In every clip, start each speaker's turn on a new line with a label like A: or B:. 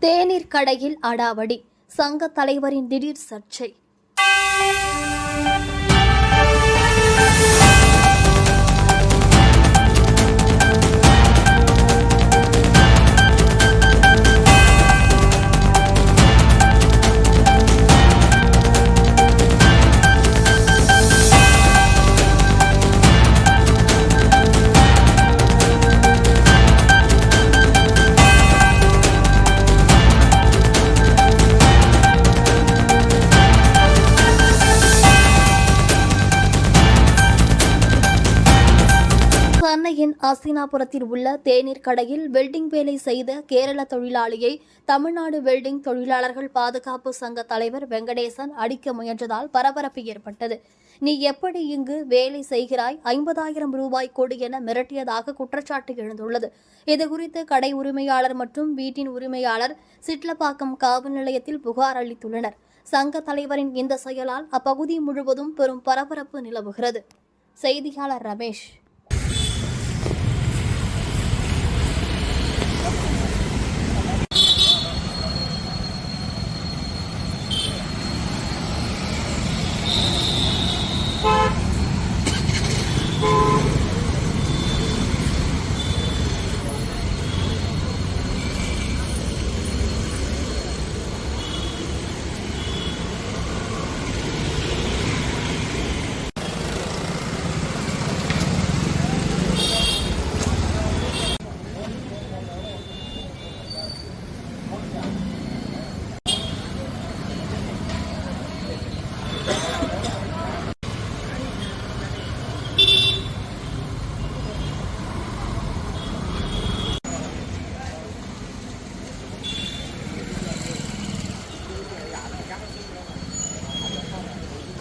A: தேநீர் கடையில் அடாவடி. சங்க தலைவரின் திடீர் சர்ச்சை. சென்னையின் அசினாபுரத்தில் உள்ள தேநீர் கடையில் வெல்டிங் வேலை செய்த கேரள தொழிலாளியை தமிழ்நாடு வெல்டிங் தொழிலாளர்கள் பாதுகாப்பு சங்க தலைவர் வெங்கடேசன் அடிக்க முயன்றதால் பரபரப்பு ஏற்பட்டது. நீ எப்படி இங்கு வேலை செய்கிறாய்? ஐம்பதாயிரம் ரூபாய் கொடு என மிரட்டியதாக குற்றச்சாட்டு எழுந்துள்ளது. இதுகுறித்து கடை உரிமையாளர் மற்றும் வீட்டின் உரிமையாளர் சிட்லப்பாக்கம் காவல் நிலையத்தில் புகார் அளித்துள்ளனர். சங்க தலைவரின் இந்த செயலால் அப்பகுதி முழுவதும் பெரும் பரபரப்பு நிலவுகிறது. செய்தியாளர் ரமேஷ்.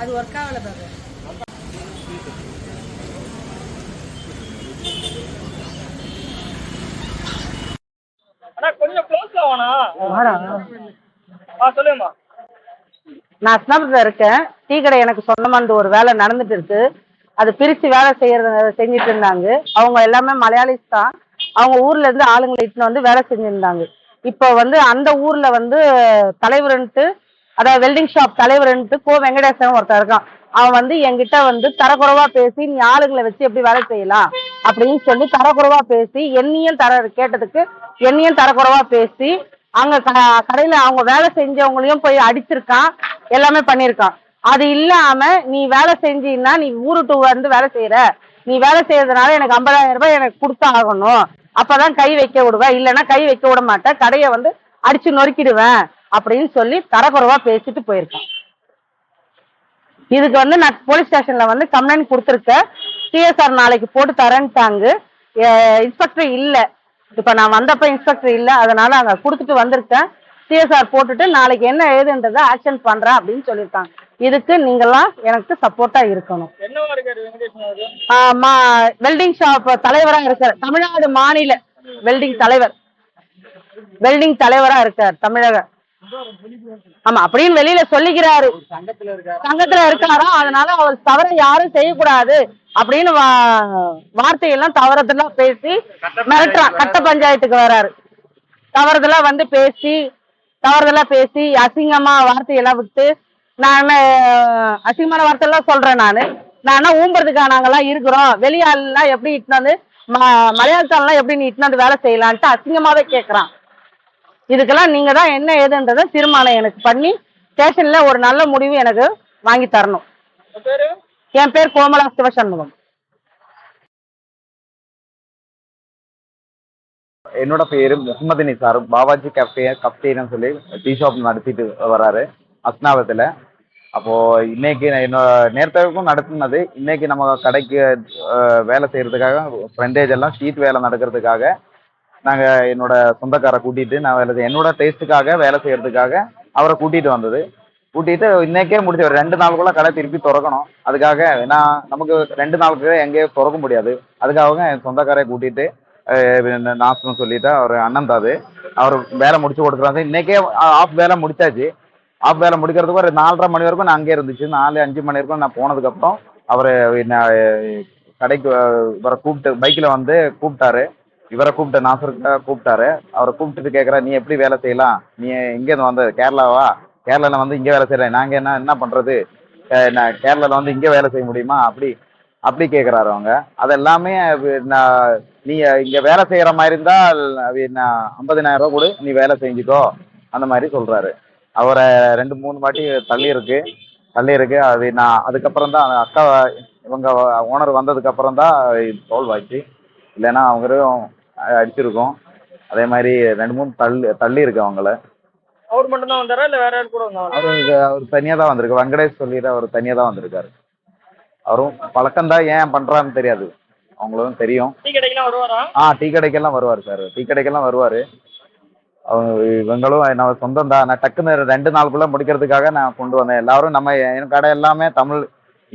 B: அது ஒர்க் ஆகல பாரு நான் அஸ்னாபுரத்தில் இருக்கேன். டீ கடை எனக்கு சொந்தமானது ஒரு வேலை நடந்துட்டு இருக்கு. அது பிரித்து வேலை செய்யறத செஞ்சுட்டு இருந்தாங்க. அவங்க எல்லாமே மலையாளிஸ் தான். அவங்க ஊர்ல இருந்து ஆளுங்களை இட்டுன்னு வந்து வேலை செஞ்சுருந்தாங்க. இப்போ வந்து அந்த ஊர்ல வந்து தலைவர்ன்ட்டு அதாவது வெல்டிங் ஷாப் தலைவர்ன்ட்டு கோ வெங்கடேசன் ஒருத்தர் இருக்கான். அவன் வந்து என்கிட்ட வந்து தரக்குறைவா பேசி நீ ஆளுங்களை வச்சு எப்படி வேலை செய்யலாம்? அப்படின்னு சொல்லி தரக்குறைவா பேசி என்னையும் தர கேட்டதுக்கு என்னையும் தரக்குறைவா பேசி அங்க க- கடையில அவங்க வேலை செஞ்சவங்களையும் போய் அடிச்சிருக்கான் எல்லாமே பண்ணியிருக்கான். அது இல்லாம நீ வேலை செஞ்சீன்னா நீ ஊருட்டு வந்து வேலை செய்யற நீ வேலை செய்யறதுனால எனக்கு ஐம்பதாயிரம் ரூபாய் எனக்கு கொடுத்து ஆகணும் அப்பதான் கை வைக்க விடுவேன். இல்லைன்னா கை வைக்க விட மாட்டேன். கடையை வந்து அடிச்சு நொறுக்கிடுவேன். அப்படின்னு சொல்லி தரக்குறைவா பேசிட்டு போயிருக்கான். இதுக்கு வந்து நான் போலீஸ் ஸ்டேஷன்ல வந்து கம்ப்ளைண்ட் கொடுத்துருக்கேன் சிஎஸ்ஆர் நாளைக்கு போட்டு தரேன்ட்டாங்க. இன்ஸ்பெக்டர் இல்ல. இப்ப நான் வந்தப்ப இன்ஸ்பெக்டர் இல்ல. அதனால அங்க கொடுத்துட்டு வந்திருக்கேன். சிஎஸ்ஆர் போட்டுட்டு நாளைக்கு என்ன ஏதுன்றதை ஆக்ஷன் பண்றேன் அப்படின்னு சொல்லியிருக்காங்க. இதுக்கு நீங்கெல்லாம் எனக்கு சப்போர்ட்டா இருக்கணும். வெல்டிங் ஷாப் தலைவரா இருக்கார். தமிழ்நாடு மாநில வெல்டிங் தலைவர். வெல்டிங் தலைவரா இருக்கார் தமிழக. ஆமா அப்படின்னு வெளியில சொல்லிக்கிறாரு.
C: சங்கத்துல இருக்காரு?
B: அதனால அவர் தவற யாரும் செய்யக்கூடாது அப்படின்னு வார்த்தையெல்லாம் தவறுதெல்லாம் பேசி மிரட்டுறான். கட்ட பஞ்சாயத்துக்கு வராரு. தவறுதெல்லாம் வந்து பேசி தவறுதெல்லாம் பேசி அசிங்கமா வார்த்தையெல்லாம் விட்டு நான் அசிங்கமான வார்த்தையெல்லாம் சொல்றேன் நானு. நான் என்ன ஊம்புறதுக்கா நாங்கெல்லாம் இருக்கிறோம்? வெளியாள்லாம் எப்படி ம மலையாளத்தாலாம் எப்படி நீ இட்டுன்னு வந்து வேலை செய்யலான்ட்டு அசிங்கமாவே கேட்குறான் இதுக்கெல்லாம் நீங்க தான் என்ன ஏதுன்றதை தீர்மானம் எனக்கு பண்ணி ஸ்டேஷன்ல ஒரு நல்ல முடிவு எனக்கு வாங்கி தரணும். என் பேர் கோமலா சிவசண்முகம்.
D: என்னோட பேரு முகமது நிசார் பாபாஜி கஃபே கஃப்டேன்னு சொல்லி டீ ஷாப் நடத்திட்டு வராரு. அஸ்னாவத்தில் அப்போ இன்னைக்கு என்னோட நேரத்துக்கும் நடத்துனது. இன்னைக்கு நம்ம கடைக்கு வேலை செய்யறதுக்காக ஃப்ரண்டேஜ் எல்லாம் ஷீட் வேலை நடக்கிறதுக்காக நாங்கள் என்னோட சொந்தக்காரை கூட்டிட்டு நான் வேலை என்னோட டேஸ்ட்டுக்காக வேலை செய்யறதுக்காக அவரை கூட்டிட்டு வந்தது. கூட்டிட்டு இன்னைக்கே முடிச்சு ஒரு ரெண்டு நாளுக்குள்ள கடை திருப்பி திறக்கணும். அதுக்காக நான் நமக்கு ரெண்டு நாளுக்கு எங்கேயும் திறக்க முடியாது. அதுக்காக என் சொந்தக்காரை கூட்டிட்டு நாசம் சொல்லிட்டு அவர் அண்ணன் தாது அவர் வேலை முடிச்சு கொடுக்குறாங்க இன்னைக்கே ஆஃப் வேலை முடிச்சாச்சு. ஆஃப் வேலை முடிக்கிறதுக்கு ஒரு நாலரை மணி வரைக்கும் நான் அங்கே இருந்துச்சு. நாலு அஞ்சு மணி வரைக்கும் நான் போனதுக்கப்புறம் அவர் கடைக்கு வர கூப்பிட்டு பைக்கில் வந்து கூப்பிட்டாரு. இவரை கூப்பிட்ட நாசருக்கா கூப்பிட்டாரு. அவரை கூப்பிட்டுட்டு கேட்குறா நீ எப்படி வேலை செய்யலாம்? நீ எங்கேருந்து வந்த கேரளாவா? கேரளாவில் வந்து இங்கே வேலை செய்கிறேன் நாங்கள் என்ன என்ன பண்ணுறது நான் கேரளாவில் வந்து இங்கே வேலை செய்ய முடியுமா? அப்படி அப்படி கேட்குறாரு அவங்க. அதெல்லாமே நான் நீ இங்கே வேலை செய்கிற மாதிரி இருந்தால் நான் ஐம்பதினாயிரம் ரூபா கொடு. நீ வேலை செஞ்சுக்கோ. அந்த மாதிரி சொல்கிறாரு அவரை ரெண்டு மூணு வாட்டி தள்ளி இருக்கு தள்ளி இருக்கு அது நான் அதுக்கப்புறம் தான் அக்கா இவங்க ஓனர் வந்ததுக்கப்புறம் தான் சால்வ் ஆச்சு இல்லைன்னா அவங்க அடிச்சிருக்கோம். அதே மாதிரி ரெண்டு மூணு தள்ளி தள்ளி இருக்கு அவங்கள.
C: அவர் மட்டும் தான் வந்தாரா? இல்ல வேற யாரும் கூட வந்தாரா
D: அவரு அவர் தனியாக தான் வந்திருக்கு. வெங்கடேஷ் சொல்லிட்டு அவர் தனியாக தான் வந்திருக்காரு. அவரும் பழக்கம்தான் ஏன் பண்ணுறான்னு தெரியாது. அவங்களும் தெரியும்.
C: டீ கடைக்கெல்லாம் வருவாரா?
D: ஆ டீ கடைக்கெல்லாம் வருவார் சார். டீ கடைக்கெல்லாம் வருவார். அவங்க இவங்களும் நம்ம சொந்தம் தான் நான் டக்குன்னு ரெண்டு நாளுக்குள்ளே முடிக்கிறதுக்காக நான் கொண்டு வந்தேன். எல்லாரும் நம்ம என் கடை எல்லாமே தமிழ்.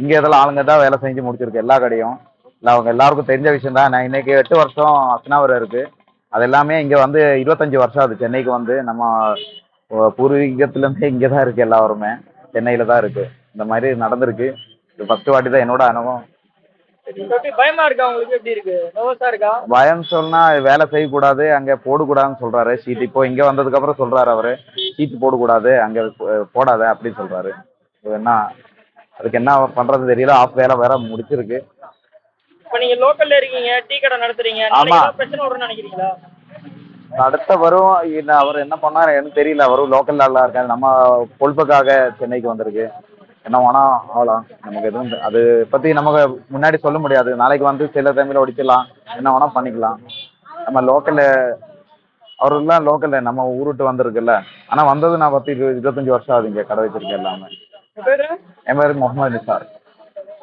D: இங்கே இதெல்லாம் ஆளுங்க தான் வேலை செஞ்சு முடிச்சிருக்கு. எல்லா கடையும். இல்லை அவங்க எல்லாருக்கும் தெரிஞ்ச விஷயம் தான். நான் இன்னைக்கு எட்டு வருஷம் அஸ்னாவர் இருக்கு. அது எல்லாமே இங்கே வந்து இருபத்தஞ்சி வருஷம் ஆகுது. சென்னைக்கு வந்து நம்ம பூர்வீகத்துலேருந்தே இங்கே தான் இருக்குது எல்லாருமே. சென்னையில் தான் இருக்குது இந்த மாதிரி நடந்திருக்கு. இது ஃபஸ்ட்டு வாட்டி தான் என்னோட அனுபவம்.
C: பயமா இருக்கா உங்களுக்கு? எப்படி இருக்கு? நர்வஸா இருக்கா?
D: பயம் சொன்னா வேலை செய்யக்கூடாது அங்க போடக்கூடாதுன்னு சொல்றாரு. சீட் இப்போ இங்க வந்ததுக்கு அப்புறம் சொல்றாரு அவரு. சீட் போடக்கூடாது அங்க போடாத அப்படின்னு சொல்றாரு. இது என்ன அதுக்கு என்ன பண்றது தெரியல. ஆஃப் வேலை வேற முடிச்சிருக்கு.
C: இப்ப நீங்க லோக்கல்ல இருக்கீங்க டீ கடை நடத்துறீங்க
D: ஆமா.
C: பிரச்சனை வரும்னு நினைக்கிறீங்களா?
D: அடுத்த வரும். இல்ல அவர் என்ன பண்ணாரு எனக்கு தெரியல. அவரும் லோக்கல் ஆளா இருக்காரு. நம்ம பொழுப்புக்காக சென்னைக்கு வந்திருக்கு. என்ன வேணா ஆகலாம். நமக்கு எதுவும் தெ- அது பத்தி நமக்கு முன்னாடி சொல்ல முடியாது. நாளைக்கு வந்து சில டைம்ல ஒடிச்சிடலாம். என்ன வேணா பண்ணிக்கலாம். நம்ம லோக்கல்ல அவரெல்லாம் லோக்கல்ல நம்ம ஊருட்டு வந்திருக்குல்ல. ஆனா வந்தது நான் பத்து இரு- இருபத்தஞ்சு வருஷம் ஆகுது இங்க கடை வச்சிருக்கேன் எல்லாமே.
C: பேரு?
D: என் பேரு முகமது நிசார்